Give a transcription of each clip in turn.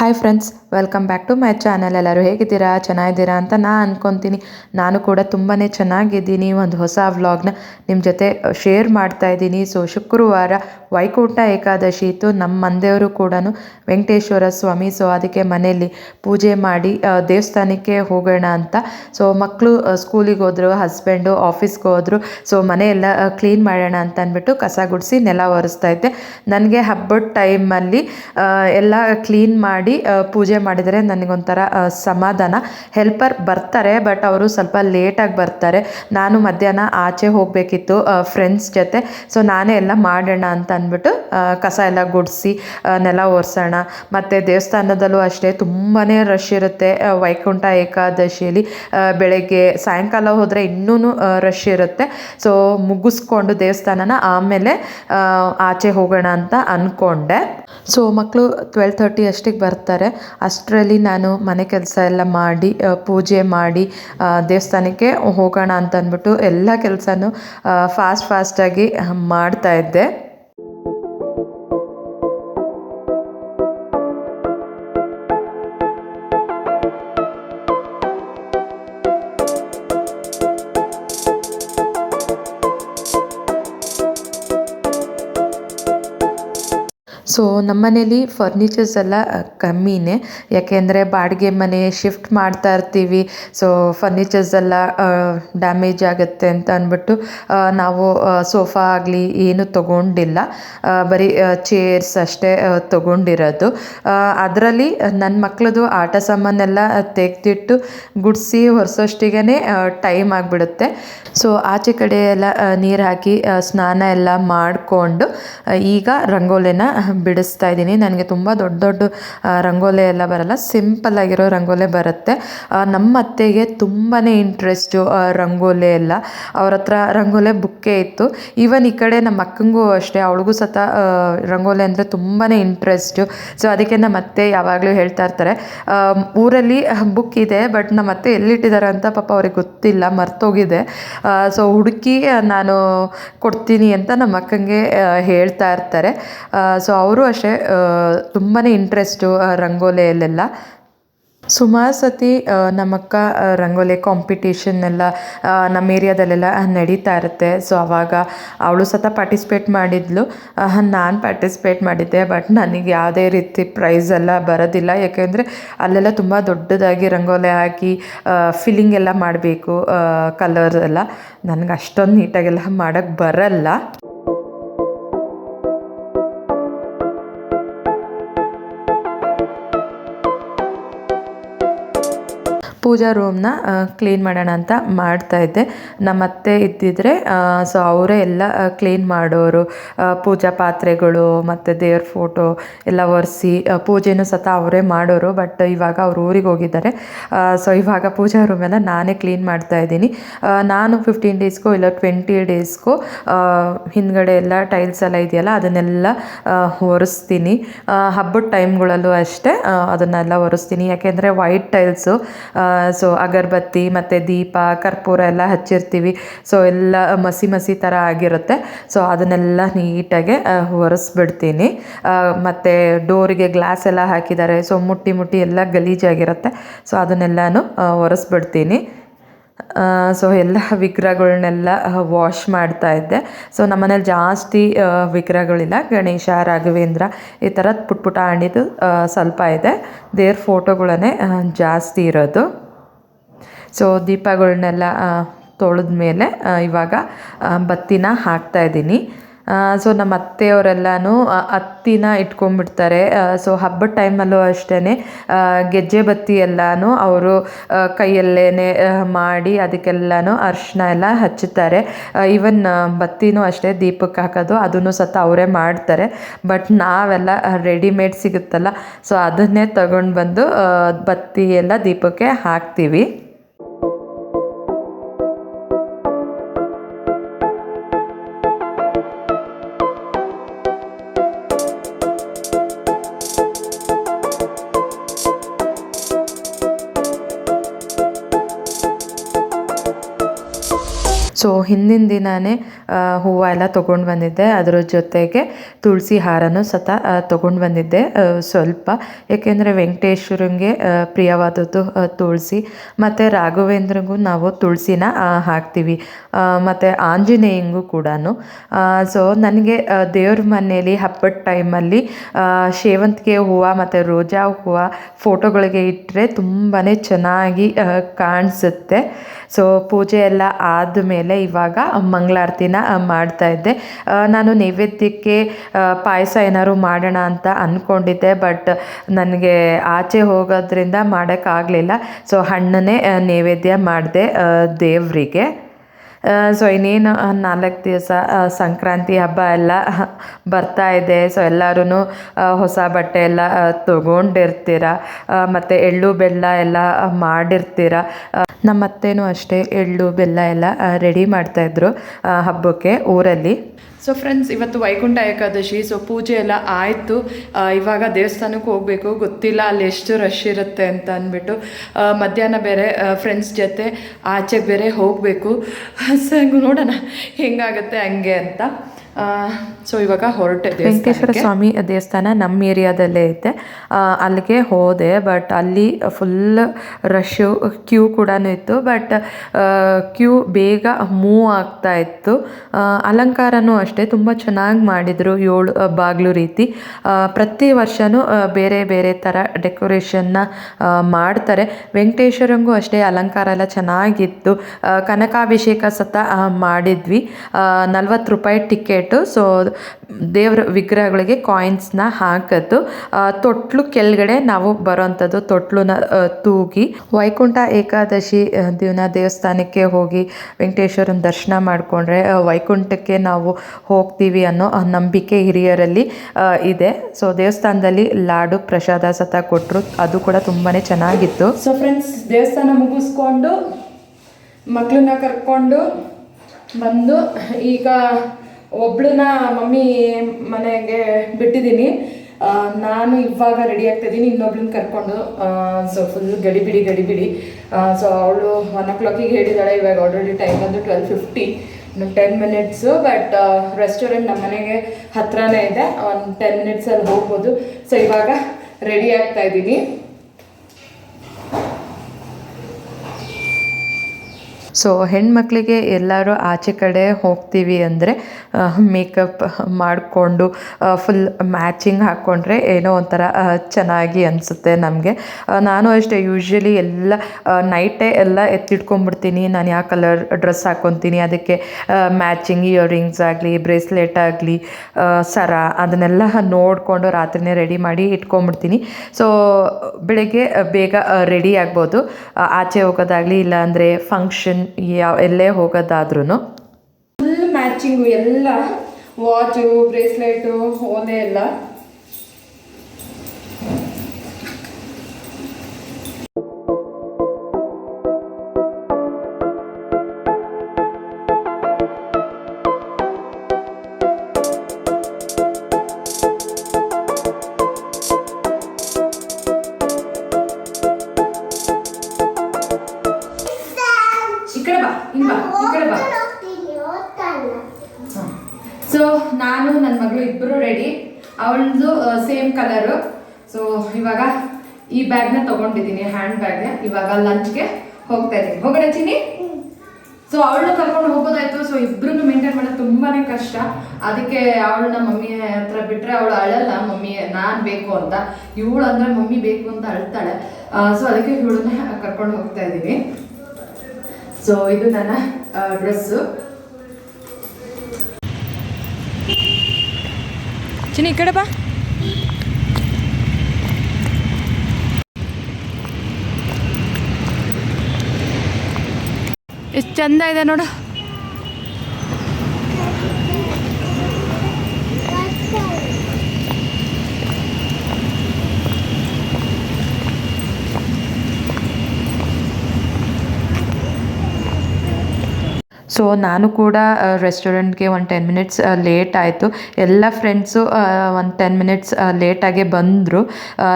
Hi friends welcome back to my channel ಎಲ್ಲರೂ ಹೇಗಿದ್ದೀರಾ? ಚೆನ್ನಾಗಿದ್ದೀರಾ ಅಂತ ನಾನು ಅಂದ್ಕೊತೀನಿ ನಾನು ಕೂಡ ತುಂಬಾ ಚೆನ್ನಾಗಿದ್ದೀನಿ. ಒಂದು ಹೊಸ ವ್ಲಾಗ್ನ ನಿಮ್ಮ ಜೊತೆ ಶೇರ್ ಮಾಡ್ತಾ ಇದ್ದೀನಿ. ಸೊ ಶುಕ್ರವಾರ ವೈಕುಂಠ ಏಕಾದಶಿ ಇತ್ತು. ನಮ್ಮ ಮಂದೆಯವರು ಕೂಡ ವೆಂಕಟೇಶ್ವರ ಸ್ವಾಮಿ ಸೊ ಅದಕ್ಕೆ ಮನೆಯಲ್ಲಿ ಪೂಜೆ ಮಾಡಿ ದೇವಸ್ಥಾನಕ್ಕೆ ಹೋಗೋಣ ಅಂತ. ಸೊ ಮಕ್ಕಳು ಸ್ಕೂಲಿಗೆ ಹೋದರು ಹಸ್ಬೆಂಡು ಆಫೀಸ್ಗೆ ಹೋದರು. ಸೊ ಮನೆಯೆಲ್ಲ ಕ್ಲೀನ್ ಮಾಡೋಣ ಅಂತ ಅಂದ್ಬಿಟ್ಟು ಕಸ ಗುಡಿಸಿ ನೆಲ ಒರೆಸ್ತಾ ಇದ್ದೆ. ನನಗೆ ಹಬ್ಬದ ಟೈಮಲ್ಲಿ ಎಲ್ಲ ಕ್ಲೀನ್ ಮಾಡಿ ಆ, ಪೂಜೆ ಮಾಡಿದರೆ ನನಗೊಂಥರ ಸಮಾಧಾನ. ಹೆಲ್ಪರ್ ಬರ್ತಾರೆ ಬಟ್ ಅವರು ಸ್ವಲ್ಪ ಲೇಟಾಗಿ ಬರ್ತಾರೆ. ನಾನು ಮಧ್ಯಾಹ್ನ ಆಚೆ ಹೋಗಬೇಕಿತ್ತು ಫ್ರೆಂಡ್ಸ್ ಜೊತೆ. ಸೊ ನಾನೇ ಎಲ್ಲ ಮಾಡೋಣ ಅಂತ ಅಂದ್ಬಿಟ್ಟು ಕಸ ಎಲ್ಲ ಗುಡಿಸಿ ನೆಲ ಒರೆಸೋಣ. ಮತ್ತು ದೇವಸ್ಥಾನದಲ್ಲೂ ಅಷ್ಟೇ ತುಂಬಾ ರಶ್ ಇರುತ್ತೆ. ವೈಕುಂಠ ಏಕಾದಶಿಯಲ್ಲಿ ಬೆಳಗ್ಗೆ ಸಾಯಂಕಾಲ ಹೋದರೆ ಇನ್ನೂ ರಶ್ ಇರುತ್ತೆ. ಸೊ ಮುಗಿಸ್ಕೊಂಡು ದೇವಸ್ಥಾನನ ಆಮೇಲೆ ಆಚೆ ಹೋಗೋಣ ಅಂತ ಅಂದ್ಕೊಂಡೆ ಸೊ ಮಕ್ಕಳು ಟ್ವೆಲ್ ತರ್ಟಿ ಅಷ್ಟಿಗೆ ಬರ್ತಾರೆ. ಅಷ್ಟರಲ್ಲಿ ನಾನು ಮನೆ ಕೆಲಸ ಎಲ್ಲ ಮಾಡಿ ಪೂಜೆ ಮಾಡಿ ದೇವಸ್ಥಾನಕ್ಕೆ ಹೋಗೋಣ ಅಂತ ಅಂದ್ಬಿಟ್ಟು ಎಲ್ಲ ಕೆಲಸನೂ ಫಾಸ್ಟ್ ಫಾಸ್ಟಾಗಿ ಮಾಡ್ತಾ ಇದ್ದೆ. ಸೊ ನಮ್ಮನೇಲಿ ಫರ್ನಿಚರ್ಸ್ ಎಲ್ಲ ಕಮ್ಮಿನೇ. ಯಾಕೆಂದರೆ ಬಾಡಿಗೆ ಮನೆ ಶಿಫ್ಟ್ ಮಾಡ್ತಾ ಇರ್ತೀವಿ. ಸೊ ಫರ್ನಿಚರ್ಸ್ ಎಲ್ಲ ಡ್ಯಾಮೇಜ್ ಆಗುತ್ತೆ ಅಂತ ಅಂದ್ಬಿಟ್ಟು ನಾವು ಸೋಫಾ ಆಗಲಿ ಏನು ತೊಗೊಂಡಿಲ್ಲ. ಬರೀ ಚೇರ್ಸ್ ಅಷ್ಟೇ ತಗೊಂಡಿರೋದು. ಅದರಲ್ಲಿ ನನ್ನ ಮಕ್ಕಳದು ಆಟ ಸಾಮಾನೆಲ್ಲ ತೆಗೆದಿಟ್ಟು ಗುಡಿಸಿ ಒರೆಸೋಷ್ಟಿಗೆ ಟೈಮ್ ಆಗಿಬಿಡುತ್ತೆ. ಸೊ ಆಚೆ ಕಡೆ ಎಲ್ಲ ನೀರು ಹಾಕಿ ಸ್ನಾನ ಎಲ್ಲ ಮಾಡಿಕೊಂಡು ಈಗ ರಂಗೋಲಿನ ಬಿಡಿಸ್ತಾ ಇದ್ದೀನಿ. ನನಗೆ ತುಂಬ ದೊಡ್ಡ ದೊಡ್ಡ ರಂಗೋಲೆ ಎಲ್ಲ ಬರಲ್ಲ. ಸಿಂಪಲ್ ಆಗಿರೋ ರಂಗೋಲೆ ಬರುತ್ತೆ. ನಮ್ಮ ಅತ್ತೆಗೆ ತುಂಬಾ ಇಂಟ್ರೆಸ್ಟು ರಂಗೋಲೆ ಎಲ್ಲ. ಅವ್ರ ಹತ್ರ ರಂಗೋಲೆ ಬುಕ್ಕೇ ಇತ್ತು. ಈವನ್ ಈ ಕಡೆ ನಮ್ಮ ಅಕ್ಕಂಗೂ ಅಷ್ಟೇ. ಅವಳಿಗೂ ಸತ ರಂಗೋಲೆ ರಂಗೋಲಿ ಅಂದರೆ ತುಂಬಾ ಇಂಟ್ರೆಸ್ಟು ಸೊ ಅದಕ್ಕೆ ನಮ್ಮ ಅತ್ತೆ ಯಾವಾಗಲೂ ಹೇಳ್ತಾ ಇರ್ತಾರೆ. ಊರಲ್ಲಿ ಬುಕ್ ಇದೆ ಬಟ್ ನಮ್ಮ ಅತ್ತೆ ಎಲ್ಲಿಟ್ಟಿದ್ದಾರೆ ಅಂತ ಪಾಪ ಅವ್ರಿಗೆ ಗೊತ್ತಿಲ್ಲ. ಮರ್ತೋಗಿದೆ. ಸೊ ಹುಡುಕಿ ನಾನು ಕೊಡ್ತೀನಿ ಅಂತ ನಮ್ಮ ಅಕ್ಕಂಗೆ ಹೇಳ್ತಾ ಇರ್ತಾರೆ. ಸೊ ಅವರು ಅಷ್ಟೇ ತುಂಬಾ ಇಂಟ್ರೆಸ್ಟು ರಂಗೋಲಿಯಲ್ಲೆಲ್ಲ. ಸುಮಾರು ಸತಿ ನಮ್ಮಕ್ಕ ರಂಗೋಲೆ ಕಾಂಪಿಟೇಷನ್ ಎಲ್ಲ ನಮ್ಮ ಏರಿಯಾದಲ್ಲೆಲ್ಲ ನಡೀತಾ ಇರುತ್ತೆ. ಸೊ ಆವಾಗ ಅವಳು ಸತ ಪಾರ್ಟಿಸಿಪೇಟ್ ಮಾಡಿದ್ಲು. ನಾನು ಪಾರ್ಟಿಸಿಪೇಟ್ ಮಾಡಿದ್ದೆ ಬಟ್ ನನಗೆ ಯಾವುದೇ ರೀತಿ ಪ್ರೈಸ್ ಎಲ್ಲ ಬರೋದಿಲ್ಲ. ಯಾಕೆಂದರೆ, ಅಲ್ಲೆಲ್ಲ ತುಂಬ ದೊಡ್ಡದಾಗಿ ರಂಗೋಲಿ ಹಾಕಿ ಫಿಲ್ಲಿಂಗ್ ಎಲ್ಲ ಮಾಡಬೇಕು ಕಲರ್ ಎಲ್ಲ. ನನಗೆ ಅಷ್ಟೊಂದು ನೀಟಾಗೆಲ್ಲ ಮಾಡೋಕ್ಕೆ ಬರಲ್ಲ. ಪೂಜಾ ರೂಮ್ನ ಕ್ಲೀನ್ ಮಾಡೋಣ ಅಂತ ಮಾಡ್ತಾ ಇದ್ದೆ. ನಮ್ಮ ಅತ್ತೆ ಇದ್ದಿದ್ರೆ ಸೊ ಅವರೇ ಎಲ್ಲ ಕ್ಲೀನ್ ಮಾಡೋರು ಪೂಜಾ ಪಾತ್ರೆಗಳು ಮತ್ತು ದೇವ್ರ ಫೋಟೋ ಎಲ್ಲ ಒರೆಸಿ ಪೂಜೆನೂ ಸತ ಅವರೇ ಮಾಡೋರು. ಬಟ್ ಇವಾಗ ಅವ್ರು ಊರಿಗೆ ಹೋಗಿದ್ದಾರೆ. ಸೊ ಇವಾಗ ಪೂಜಾ ರೂಮ್ ಎಲ್ಲ ನಾನೇ ಕ್ಲೀನ್ ಮಾಡ್ತಾ ಇದ್ದೀನಿ. ನಾನು ಫಿಫ್ಟೀನ್ ಡೇಸ್ಗೂ ಇಲ್ಲ ಟ್ವೆಂಟಿ ಡೇಸ್ಗೂ ಹಿಂದ್ಗಡೆ ಎಲ್ಲ ಟೈಲ್ಸ್ ಎಲ್ಲ ಇದೆಯಲ್ಲ, ಅದನ್ನೆಲ್ಲ ಒರೆಸ್ತೀನಿ. ಹಬ್ಬದ ಟೈಮ್ಗಳಲ್ಲೂ ಅಷ್ಟೇ ಅದನ್ನೆಲ್ಲ ಒರೆಸ್ತೀನಿ. ಯಾಕೆಂದರೆ ವೈಟ್ ಟೈಲ್ಸು ಸೊ ಅಗರಬತ್ತಿ ಮತ್ತು ದೀಪ ಕರ್ಪೂರ ಎಲ್ಲ ಹಚ್ಚಿರ್ತೀವಿ. ಸೊ ಎಲ್ಲ ಮಸಿ ಮಸಿ ಥರ ಆಗಿರುತ್ತೆ. ಸೊ ಅದನ್ನೆಲ್ಲ ನೀಟಾಗೆ ಒರೆಸ್ಬಿಡ್ತೀನಿ. ಮತ್ತು ಡೋರಿಗೆ ಗ್ಲಾಸ್ ಎಲ್ಲ ಹಾಕಿದ್ದಾರೆ. ಸೊ ಮುಟ್ಟಿ ಮುಟ್ಟಿ ಎಲ್ಲ ಗಲೀಜಾಗಿರುತ್ತೆ. ಸೊ ಅದನ್ನೆಲ್ಲನೂ ಒರೆಸ್ಬಿಡ್ತೀನಿ. ಸೊ ಎಲ್ಲ ವಿಗ್ರಹಗಳನ್ನೆಲ್ಲ ವಾಶ್ ಮಾಡ್ತಾ ಇದ್ದೆ. ಸೊ ನಮ್ಮನೇಲಿ ಜಾಸ್ತಿ ವಿಗ್ರಹಗಳಿಲ್ಲ. ಗಣೇಶ, ರಾಘವೇಂದ್ರ ಈ ಥರ ಪುಟ್ ಪುಟ ಹಣ್ಣಿದ್ದು ಸ್ವಲ್ಪ ಇದೆ. ದೇವ್ರ ಫೋಟೋಗಳನ್ನೇ ಜಾಸ್ತಿ ಇರೋದು. ಸೊ ದೀಪಗಳನ್ನೆಲ್ಲ ತೊಳೆದ ಮೇಲೆ ಇವಾಗ ಬತ್ತಿನ ಹಾಕ್ತಾ ಇದ್ದೀನಿ. ಸೊ ನಮ್ಮ ಅತ್ತೆಯವರೆಲ್ಲನೂ ಹತ್ತಿನ ಇಟ್ಕೊಂಡ್ಬಿಡ್ತಾರೆ. ಸೊ ಹಬ್ಬದ ಟೈಮಲ್ಲೂ ಅಷ್ಟೇ ಗೆಜ್ಜೆ ಬತ್ತಿ ಎಲ್ಲನೂ ಅವರು ಕೈಯಲ್ಲೇ ಮಾಡಿ ಅದಕ್ಕೆಲ್ಲನೂ ಅರಿಶಿನ ಎಲ್ಲ ಹಚ್ಚುತ್ತಾರೆ. ಈವನ್ ಬತ್ತಿನೂ ಅಷ್ಟೇ ದೀಪಕ್ಕೆ ಹಾಕೋದು, ಅದನ್ನು ಸತ ಅವರೇ ಮಾಡ್ತಾರೆ. ಬಟ್ ನಾವೆಲ್ಲ ರೆಡಿಮೇಡ್ ಸಿಗುತ್ತಲ್ಲ ಸೊ ಅದನ್ನೇ ತಗೊಂಡು ಬಂದು ಬತ್ತಿ ಎಲ್ಲ ದೀಪಕ್ಕೆ ಹಾಕ್ತೀವಿ. ಹಿಂದಿನ ದಿನವೇ ಹೂವು ಎಲ್ಲ ತೊಗೊಂಡು ಬಂದಿದ್ದೆ. ಅದರ ಜೊತೆಗೆ ತುಳಸಿ ಹಾರನೂ ಸತ ತೊಗೊಂಡು ಬಂದಿದ್ದೆ ಸ್ವಲ್ಪ. ಏಕೆಂದರೆ ವೆಂಕಟೇಶ್ವರಂಗೆ ಪ್ರಿಯವಾದದ್ದು ತುಳಸಿ. ಮತ್ತು ರಾಘವೇಂದ್ರಗೂ ನಾವು ತುಳಸಿನ ಹಾಕ್ತೀವಿ. ಮತ್ತು ಆಂಜನೇಯಂಗೂ ಕೂಡ ಸೊ, ನನಗೆ ದೇವ್ರ ಮನೆಯಲ್ಲಿ ಹಬ್ಬದ ಟೈಮಲ್ಲಿ ಸೇವಂತಿಗೆ ಹೂವು ಮತ್ತು ರೋಜಾ ಹೂವು ಫೋಟೋಗಳಿಗೆ ಇಟ್ಟರೆ ತುಂಬಾ ಚೆನ್ನಾಗಿ ಕಾಣಿಸುತ್ತೆ. ಸೊ ಪೂಜೆ ಎಲ್ಲ ಆದಮೇಲೆ ಇವಾಗ ಮಂಗಳಾರತಿನ ಮಾಡ್ತಾ ಇದ್ದೆ. ನಾನು ನೈವೇದ್ಯಕ್ಕೆ ಪಾಯಸ ಏನಾದ್ರು ಮಾಡೋಣ ಅಂತ ಅಂದ್ಕೊಂಡಿದ್ದೆ ಬಟ್ ನನಗೆ ಆಚೆ ಹೋಗೋದ್ರಿಂದ ಮಾಡೋಕ್ಕಾಗಲಿಲ್ಲ. ಸೊ ಹಣ್ಣನ್ನೇ ನೈವೇದ್ಯ ಮಾಡಿದೆ ದೇವರಿಗೆ. ಸೊ ಇನ್ನೇನು ನಾಲ್ಕು ದಿವಸ ಸಂಕ್ರಾಂತಿ ಹಬ್ಬ ಎಲ್ಲ ಬರ್ತಾ ಇದೆ. ಸೊ ಎಲ್ಲರೂ ಹೊಸ ಬಟ್ಟೆ ಎಲ್ಲ ತೊಗೊಂಡಿರ್ತೀರ. ಮತ್ತು ಎಳ್ಳು ಬೆಲ್ಲ ಎಲ್ಲ ಮಾಡಿರ್ತೀರ. ನಮ್ಮ ಅತ್ತೆನೂ ಅಷ್ಟೇ ಎಳ್ಳು ಬೆಲ್ಲ ಎಲ್ಲ ರೆಡಿ ಮಾಡ್ತಾಯಿದ್ರು ಹಬ್ಬಕ್ಕೆ, ಊರಲ್ಲಿ. ಸೊ ಫ್ರೆಂಡ್ಸ್ ಇವತ್ತು ವೈಕುಂಠ ಏಕಾದಶಿ ಸೊ ಪೂಜೆ ಎಲ್ಲ ಆಯಿತು. ಇವಾಗ ದೇವಸ್ಥಾನಕ್ಕೆ ಹೋಗಬೇಕು. ಗೊತ್ತಿಲ್ಲ ಅಲ್ಲಿ ಎಷ್ಟು ರಶ್ ಇರುತ್ತೆ ಅಂತ ಅಂದ್ಬಿಟ್ಟು. ಮಧ್ಯಾಹ್ನ ಬೇರೆ ಫ್ರೆಂಡ್ಸ್ ಜೊತೆ ಆಚೆಗೆ ಬೇರೆ ಹೋಗಬೇಕು. ಸೊ ನೋಡೋಣ. ಹೆಂಗಾಗುತ್ತೆ ಹಂಗೆ ಅಂತ. ಸೊ ಇವಾಗ ಹೊರಟೆ ವೆಂಕಟೇಶ್ವರ. ಸ್ವಾಮಿ ದೇವಸ್ಥಾನ ನಮ್ಮ ಏರಿಯಾದಲ್ಲೇ ಐತೆ. ಅಲ್ಲಿಗೆ ಹೋದೆ ಬಟ್ ಅಲ್ಲಿ ಫುಲ್ ರಶ್ಶು ಕ್ಯೂ ಕೂಡ ಇತ್ತು ಬಟ್ ಕ್ಯೂ ಬೇಗ ಮೂವ್ ಆಗ್ತಾ ಇತ್ತು. ಅಲಂಕಾರನೂ ಅಷ್ಟೇ, ತುಂಬ ಚೆನ್ನಾಗಿ ಮಾಡಿದರು ಏಳು ಬಾಗಿಲು ರೀತಿ. ಪ್ರತಿ ವರ್ಷವೂ ಬೇರೆ ಬೇರೆ ಥರ ಡೆಕೋರೇಷನ್ನ ಮಾಡ್ತಾರೆ. ವೆಂಕಟೇಶ್ವರಂಗೂ ಅಷ್ಟೇ ಅಲಂಕಾರ ಎಲ್ಲ ಚೆನ್ನಾಗಿತ್ತು. ಕನಕಾಭಿಷೇಕ ಸತ ಮಾಡಿದ್ವಿ. ನಲ್ವತ್ತು ರೂಪಾಯಿ ಟಿಕೆಟು ಸೊ ದೇವ್ರ ವಿಗ್ರಹಗಳಿಗೆ ಕಾಯಿನ್ಸ್ನ ಹಾಕೋದು ತೊಟ್ಲು ಕೆಳಗಡೆ ನಾವು ಬರೋವಂಥದ್ದು ತೊಟ್ಲನ್ನ ತೂಗಿ. ವೈಕುಂಠ ಏಕಾದಶಿ ದಿನ ದೇವಸ್ಥಾನಕ್ಕೆ ಹೋಗಿ ವೆಂಕಟೇಶ್ವರನ ದರ್ಶನ ಮಾಡಿಕೊಂಡ್ರೆ ವೈಕುಂಠಕ್ಕೆ ನಾವು ಹೋಗ್ತೀವಿ ಅನ್ನೋ ನಂಬಿಕೆ ಹಿರಿಯರಲ್ಲಿ ಇದೆ. ಸೊ ದೇವಸ್ಥಾನದಲ್ಲಿ ಲಾಡು, ಪ್ರಸಾದ ಸತ ಕೊಟ್ಟರು ಅದು ಕೂಡ ತುಂಬಾ ಚೆನ್ನಾಗಿತ್ತು. ಸೊ ಫ್ರೆಂಡ್ಸ್ ದೇವಸ್ಥಾನ ಮುಗಿಸ್ಕೊಂಡು ಮಕ್ಕಳನ್ನ ಕರ್ಕೊಂಡು ಬಂದು ಈಗ ಒಬ್ಳನ್ನ ಮಮ್ಮಿ ಮನೆಗೆ ಬಿಟ್ಟಿದ್ದೀನಿ. ನಾನು ಇವಾಗ ರೆಡಿ ಆಗ್ತಿದ್ದೀನಿ ಇನ್ನೊಬ್ಳನ್ನ ಕರ್ಕೊಂಡು. ಸೊ ಫುಲ್ ಗಡಿಬಿಡಿ ಗಡಿಬಿಡಿ. ಸೊ ಅವಳು ಒನ್ ಓ ಕ್ಲಾಕಿಗೆ ಹೇಳಿದಾಳೆ, ಇವಾಗ ಆಲ್ರೆಡಿ ಟೈಮ್ ಬಂದು ಟ್ವೆಲ್ ಫಿಫ್ಟಿ ಇನ್ನು ಟೆನ್ ಮಿನಿಟ್ಸು ಬಟ್ ರೆಸ್ಟೋರೆಂಟ್ ನಮ್ಮ ಮನೆಗೆ ಹತ್ರನೇ ಇದೆ. ಒಂದು ಟೆನ್ ಮಿನಿಟ್ಸಲ್ಲಿ ಹೋಗ್ಬೋದು. ಸೊ ಇವಾಗ ರೆಡಿ ಆಗ್ತಾ ಇದ್ದೀನಿ. ಸೊ ಹೆಣ್ಮಕ್ಳಿಗೆ ಎಲ್ಲರೂ ಆಚೆ ಕಡೆ ಹೋಗ್ತೀವಿ ಅಂದರೆ ಮೇಕಪ್ ಮಾಡಿಕೊಂಡು ಫುಲ್ ಮ್ಯಾಚಿಂಗ್ ಹಾಕ್ಕೊಂಡ್ರೆ ಏನೋ ಒಂಥರ ಚೆನ್ನಾಗಿ ಅನಿಸುತ್ತೆ ನಮಗೆ. ನಾನು ಅಷ್ಟೇ ಯೂಶ್ವಲಿ ಎಲ್ಲ ನೈಟೇ ಎಲ್ಲ ಎತ್ತಿಟ್ಕೊಂಡ್ಬಿಡ್ತೀನಿ. ನಾನು ಯಾವ ಕಲರ್ ಡ್ರೆಸ್ ಹಾಕ್ಕೊತೀನಿ ಅದಕ್ಕೆ ಮ್ಯಾಚಿಂಗ್ ಇಯರಿಂಗ್ಸ್ ಆಗಲಿ ಬ್ರೇಸ್ಲೆಟ್ ಆಗಲಿ ಸರ ಅದನ್ನೆಲ್ಲ ನೋಡಿಕೊಂಡು ರಾತ್ರಿನೇ ರೆಡಿ ಮಾಡಿ ಇಟ್ಕೊಂಡ್ಬಿಡ್ತೀನಿ. ಸೊ ಬೆಳಗ್ಗೆ ಬೇಗ ರೆಡಿ ಆಗ್ಬೋದು. ಆಚೆ ಹೋಗೋದಾಗಲಿ, ಇಲ್ಲಾಂದರೆ ಫಂಕ್ಷನ್ ಯಾವ ಎಲ್ಲೇ ಹೋಗೋದಾದ್ರೂ ಫುಲ್ ಮ್ಯಾಚಿಂಗು ಎಲ್ಲ ವಾಚು ಬ್ರೇಸ್ಲೆಟು ಓಲೆ ಎಲ್ಲ. ನನ್ನ ಮಗಳು ಇಬ್ಬರು ರೆಡಿ ಅವಳದು ಸೇಮ್ ಕಲರು ಸೊ ಇವಾಗ ಈ ಬ್ಯಾಗ್ನ ತಗೊಂಡಿದ್ದೀನಿ ಹ್ಯಾಂಡ್ ಬ್ಯಾಗ್ನ ಇವಾಗ ಲಂಚ್ಗೆ ಹೋಗ್ತಾ ಇದ್ದೀನಿ ಹೋಗೋಣ ಚಿನಿ ಸೊ ಅವಳನ್ನ ಕರ್ಕೊಂಡು ಹೋಗೋದಾಯ್ತು. ಸೊ ಇಬ್ಬರನ್ನು ಮೇಂಟೈನ್ ಮಾಡೋದು ತುಂಬಾನೇ ಕಷ್ಟ. ಅದಕ್ಕೆ ಅವಳನ್ನ ಮಮ್ಮಿ ಹತ್ರ ಬಿಟ್ರೆ ಅವಳು ಅಳಲ್ಲ. ಮಮ್ಮಿ, ನಾನು ಬೇಕು ಅಂತ. ಇವಳು ಅಂದರೆ ಮಮ್ಮಿ ಬೇಕು ಅಂತ ಅಳ್ತಾಳೆ. ಸೊ ಅದಕ್ಕೆ ಇವಳನ್ನ ಕರ್ಕೊಂಡು ಹೋಗ್ತಾ ಇದ್ದೀನಿ ಸೊ ಇದು ನನ್ನ ಡ್ರೆಸ್ಸು ಈ ಕಡೆ ಬಾ. ಎಷ್ಟು ಚಂದ ಇದೆ ನೋಡು. ಸೊ ನಾನು ಕೂಡ ರೆಸ್ಟೋರೆಂಟ್ಗೆ ಒಂದು ಟೆನ್ ಮಿನಿಟ್ಸ್ ಲೇಟ್ ಆಯಿತು. ಎಲ್ಲ ಫ್ರೆಂಡ್ಸು ಒಂದು ಟೆನ್ ಮಿನಿಟ್ಸ್ ಲೇಟಾಗೆ ಬಂದರು.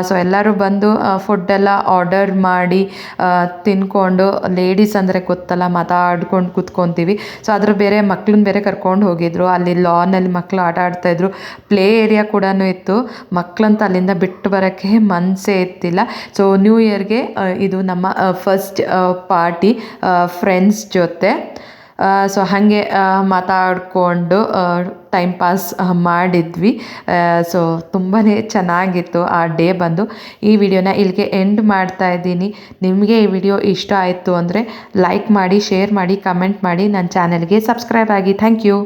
ಸೊ ಎಲ್ಲರೂ ಬಂದು ಫುಡ್ಡೆಲ್ಲ ಆರ್ಡರ್ ಮಾಡಿ ತಿನ್ಕೊಂಡು ಲೇಡೀಸ್ ಅಂದರೆ ಗೊತ್ತಲ್ಲ, ಮಾತಾಡ್ಕೊಂಡು ಕೂತ್ಕೊತೀವಿ. ಸೊ ಅದ್ರ ಬೇರೆ ಮಕ್ಳನ್ನ ಬೇರೆ ಕರ್ಕೊಂಡು ಹೋಗಿದ್ರು. ಅಲ್ಲಿ ಲಾನಲ್ಲಿ ಮಕ್ಕಳು ಆಟ ಆಡ್ತಾಯಿದ್ರು ಪ್ಲೇ ಏರಿಯಾ ಕೂಡ ಇತ್ತು. ಮಕ್ಕಳಂತ ಅಲ್ಲಿಂದ ಬಿಟ್ಟು ಬರೋಕ್ಕೆ ಮನಸ್ಸೇ ಇತ್ತಿಲ್ಲ ಸೊ ನ್ಯೂ ಇಯರ್ಗೆ ಇದು ನಮ್ಮ ಫಸ್ಟ್ ಪಾರ್ಟಿ ಫ್ರೆಂಡ್ಸ್ ಜೊತೆ. ಸೊ ಹಾಗೆ ಮಾತಾಡಿಕೊಂಡು ಟೈಮ್ ಪಾಸ್ ಮಾಡಿದ್ವಿ. ಸೊ ತುಂಬಾ ಚೆನ್ನಾಗಿತ್ತು ಆ ಡೇ ಬಂದು. ಈ ವಿಡಿಯೋನ ಇಲ್ಲಿಗೆ ಎಂಡ್ ಮಾಡ್ತಾ ಇದ್ದೀನಿ. ನಿಮಗೆ ಈ ವಿಡಿಯೋ ಇಷ್ಟ ಆಯಿತು ಅಂದರೆ ಲೈಕ್ ಮಾಡಿ ಶೇರ್ ಮಾಡಿ ಕಮೆಂಟ್ ಮಾಡಿ. ನನ್ನ ಚಾನಲ್ಗೆ ಸಬ್ಸ್ಕ್ರೈಬ್ ಆಗಿ. Thank you